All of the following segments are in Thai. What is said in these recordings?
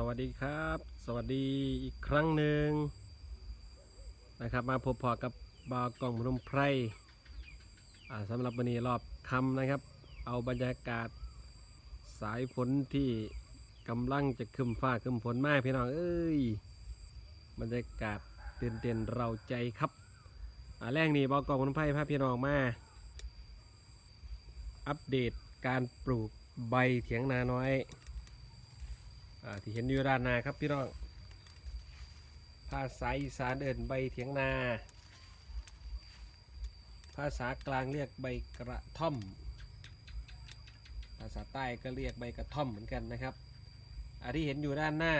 สวัสดีครับ สวัสดีอีกครั้งหนึ่งนะครับ มาพบพอกับบากองพนมไพรสำหรับวันนี้รอบคำนะครับ เอาบรรยากาศสายฝนที่กำลังจะขึ้นฟ้าขึ้นฝนมากพี่น้องเอ้ยบรรยากาศเต้นเต้นเราใจครับแรกนี้บากองพนมไพรพาพี่น้องมาอัปเดตการปลูกใบเถียงนาน้อย ที่เห็นอยู่ด้านหน้าครับพี่น้องภาษาอีสานเอินใบเถียงนา ภาษากลางเรียกใบกระท่อม ภาษาใต้ก็เรียกใบกระท่อมเหมือนกันนะครับอาที่เห็นอยู่ด้านหน้า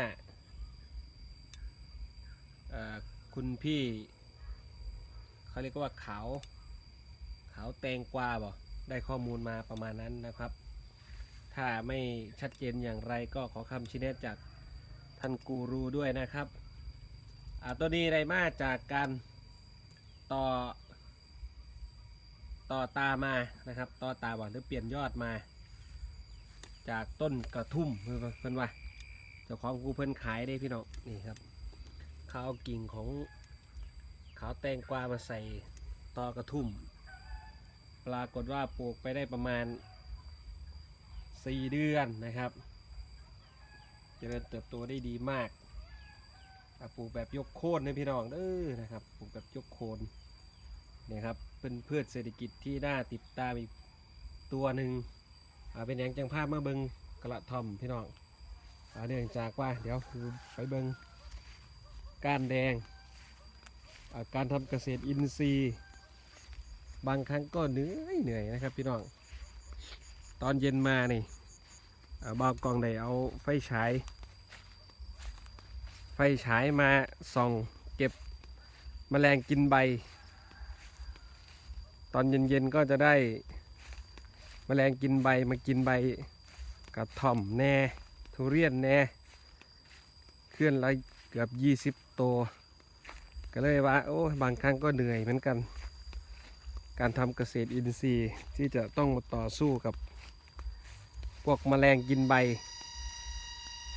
คุณพี่เขาเรียกว่าขาว ขาวแตงกวาบ่ได้ข้อมูลมาประมาณนั้นนะครับ ถ้าไม่ชัดเจนอย่างไรก็ขอคำชี้แนะจากท่านกูรูด้วยนะครับตัวนี้ได้มาจากการต่อ ต่อตามานะครับ ต่อตาบ่หรือเปลี่ยนยอดมา จากต้นกระทุ่มเพื่อนว่าเจ้าของกูเพิ่นขายได้พี่น้องนี่ครับเขาเอากิ่งของขาวแตงกวามาใส่ต่อกระทุ่ม ปรากฏว่าปลูกไปได้ประมาณ สี่เดือนนะครับจเจริญเติบโตได้ดีมากปลูกแบบยกโคนนะพี่น้องเด้อนะครับปลูกแบบยกโคนนี่ครับเป็นพืชเศรษฐกิจที่น่าติดตามอีกตัวหนึ่งเป็นอย่างจังภาพมาเบิงกระท่อมพี่น้องอเนื่องจากว่าเดี๋ยวไปเบิงก้านแดง การทำเกษตรอินทรีย์ บางครั้งก็เหนื่อยเหนื่อยนะครับพี่น้อง ตอนเย็นมานี่เบอกกองได้เอาไฟฉาย ไฟฉายมาส่องเก็บแมลงกินใบ ตอนเย็นๆก็จะได้แมลงกินใบมากินใบกระท่อมแน่ ทุเรียนแน่ เคลื่อนละเกือบ 20 ตัว ก็เลยว่า โอ้บางครั้งก็เหนื่อยเหมือนกัน การทำเกษตรอินทรีย์ที่จะต้องมาต่อสู้กับ วกแมลงกินใบ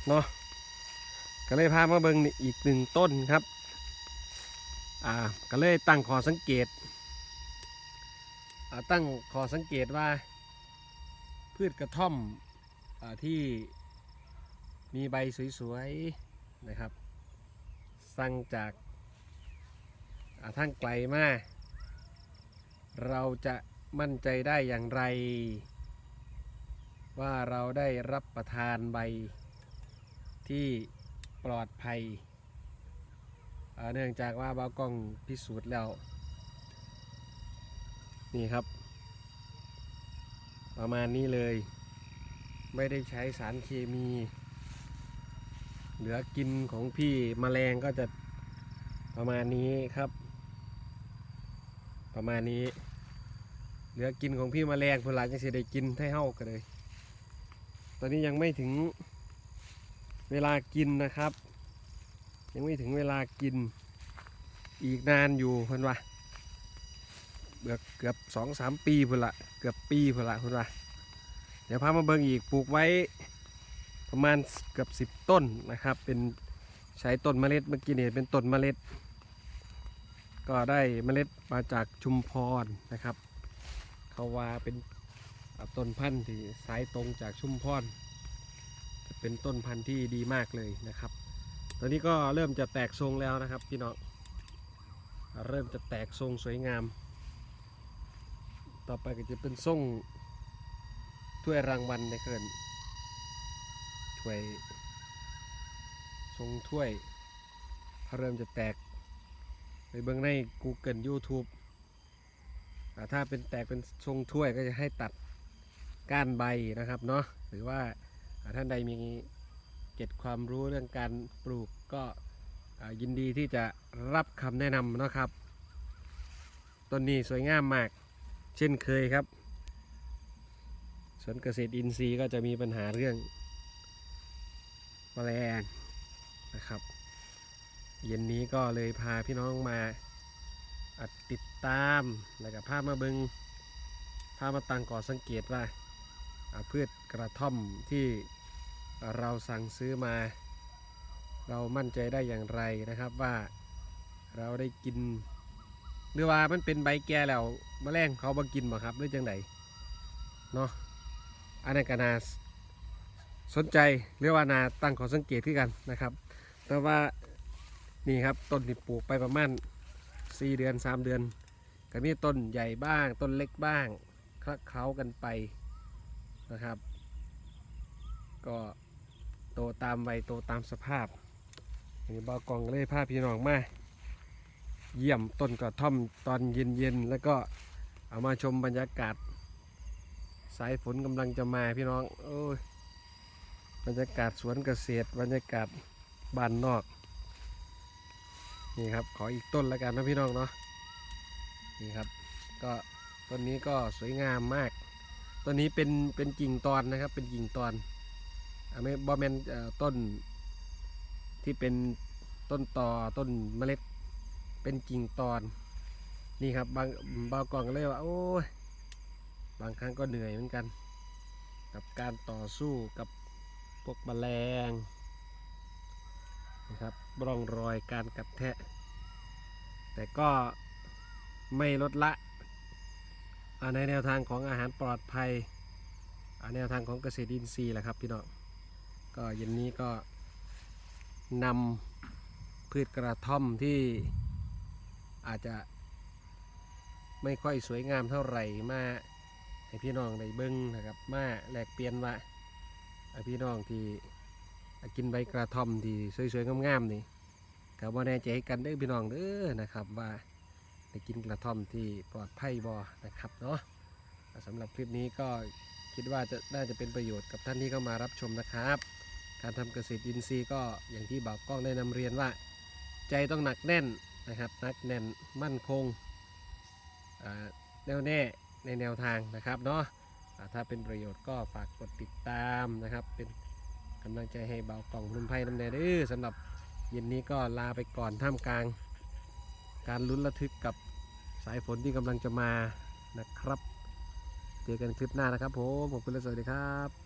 เนาะก็เลยพามาเบิงอีกหนึ่งต้นครับอ่าก็เลยตั้งขอสังเกตอ่าตั้งขอสังเกตว่า พืชกระท่อมอ่าที่มีใบสวยๆนะครับ สั่งจากอ่าทางไกลมากเราจะมั่นใจได้อย่างไร ว่าเราได้รับประทานใบที่ปลอดภัย เนื่องจากว่าบากล้องพิสูจน์แล้ว นี่ครับ ประมาณนี้เลย ไม่ได้ใช้สารเคมี เหลือกินของพี่มแมลงก็จะประมาณนี้ครับ ประมาณนี้ เหลือกินของพี่มแมลงพนหลานจะเสียได้กินให้เฮากันเลย ตอนนี้ยังไม่ถึงเวลากินนะครับ ยังไม่ถึงเวลากินอีกนานอยู่เพิ่นว่าเกือบเกือบสองสามปีพุ่นละเกือบปีพุ่นละเพิ่นว่าเดี๋ยวพามาเบิ่งอีกปลูกไว้ประมาณเกือบสิบต้นนะครับ เป็นใช้ต้นเมล็ดเมื่อกี้เนี่ยเป็นต้นเมล็ด ก็ได้เมล็ดมาจากชุมพรนะครับเขาว่าเป็น ต้นพันธุ์ที่สายตรงจากชุมพรจะเป็นต้นพันธุ์ที่ดีมากเลยนะครับ ตอนนี้ก็เริ่มจะแตกทรงแล้วนะครับพี่น้องเริ่มจะแตกทรงสวยงาม ต่อไปก็จะเป็นทรงถ้วยรางวัลในเกินถ้วยทรงถ้วยเริ่มจะแตก ไปเบิ่งใน Google YouTube ถ้าเป็นแตกเป็นทรงถ้วยก็จะให้ตัด ก้านใบนะครับเนาะหรือว่าท่านใดมีเก็บความรู้เรื่องการปลูกก็ยินดีที่จะรับคำแนะนำเนาะครับต้นนี้สวยงามมาก เช่นเคยครับสวนเกษตรอินทรีย์ก็จะมีปัญหาเรื่องแมลงนะครับ เย็นนี้ก็เลยพาพี่น้องมาติดตามแล้วก็พามาเบิงพามาตังก่อสังเกตว่า พืชกระท่อมที่เราสั่งซื้อมา เรามั่นใจได้อย่างไรนะครับว่าเราได้กินหรือว่ามันเป็นใบแก่แล้วแมลงเขาบ่กินบ่ครับหรือจังไดเนาะอันนั้นก็น่าสนใจหรือว่านาตั้งขอสังเกตขึ้นกันนะครับ แต่ว่านี่ครับต้นที่ปลูกไปประมาณ4เดือน 3 เดือนก็มีต้นใหญ่บ้าง ต้นเล็กบ้างคละเคล้ากันไป นะครับ ก็โตตามวัยโตตามสภาพอันนี้บอกองเลยพาพี่น้องมาเยี่ยมต้นกระท่อมตอนเย็นๆแล้วก็เอามาชมบรรยากาศ สายฝนกำลังจะมาพี่น้องโอ้ยบรรยากาศสวนเกษตร บรรยากาศบ้านนอกนี่ครับขออีกต้นแล้วกันนะพี่น้องเนาะนี่ครับก็ต้นนี้ก็สวยงามมาก ต้นนี้เป็นเป็นกิ่งตอนนะครับ เป็นกิ่งตอนอไม่บอแมนต้นที่เป็นต้นต่อต้นเมล็ด เป็นกิ่งตอน นี่ครับบางบางกล่องก็เลยว่าโอ้ยบางครั้งก็เหนื่อยเหมือนกัน กับการต่อสู้กับพวกแมลงนะครับร่องรอยการกัดแทะ แต่ก็ไม่ลดละ ในแนวทางของอาหารปลอดภัยแนวทางของเกษตรอินทรีย์แหละครับพี่น้องก็เย็นนี้ก็นำพืชกระท่อมที่อาจจะไม่ค่อยสวยงามเท่าไหร่มาให้พี่น้องได้เบิ้งนะครับมาแลกเปลี่ยนว่าอ่าพี่น้องที่กินใบกระท่อมที่สวยๆงามๆนี่ก็บ่แน่ใจกันเด้อพี่น้องเด้อนะครับว่า ได้กินกระท่อมที่ปลอดภัยบ่นะครับเนาะสำหรับคลิปนี้ก็คิดว่าจะน่าจะเป็นประโยชน์กับท่านที่เข้ามารับชมนะครับ การทำเกษตรอินทรีย์ก็อย่างที่บ่าวกล้องได้นำเรียนว่า ใจต้องหนักแน่นนะครับนักแน่นมั่นคงแน่วแน่ในแนวทางนะครับเนาะถ้าเป็นประโยชน์ก็ฝากกดติดตามนะครับ เป็นกำลังใจให้บ่าวกล้องรุ่นไพ่น้ำแน่เด้อสำหรับเย็นนี้ก็ลาไปก่อนท่ามกลาง การลุ้นระทึกกับสายฝนที่กำลังจะมานะครับ เจอกันคลิปหน้านะครับผมผมคุณและสวัสดีครับ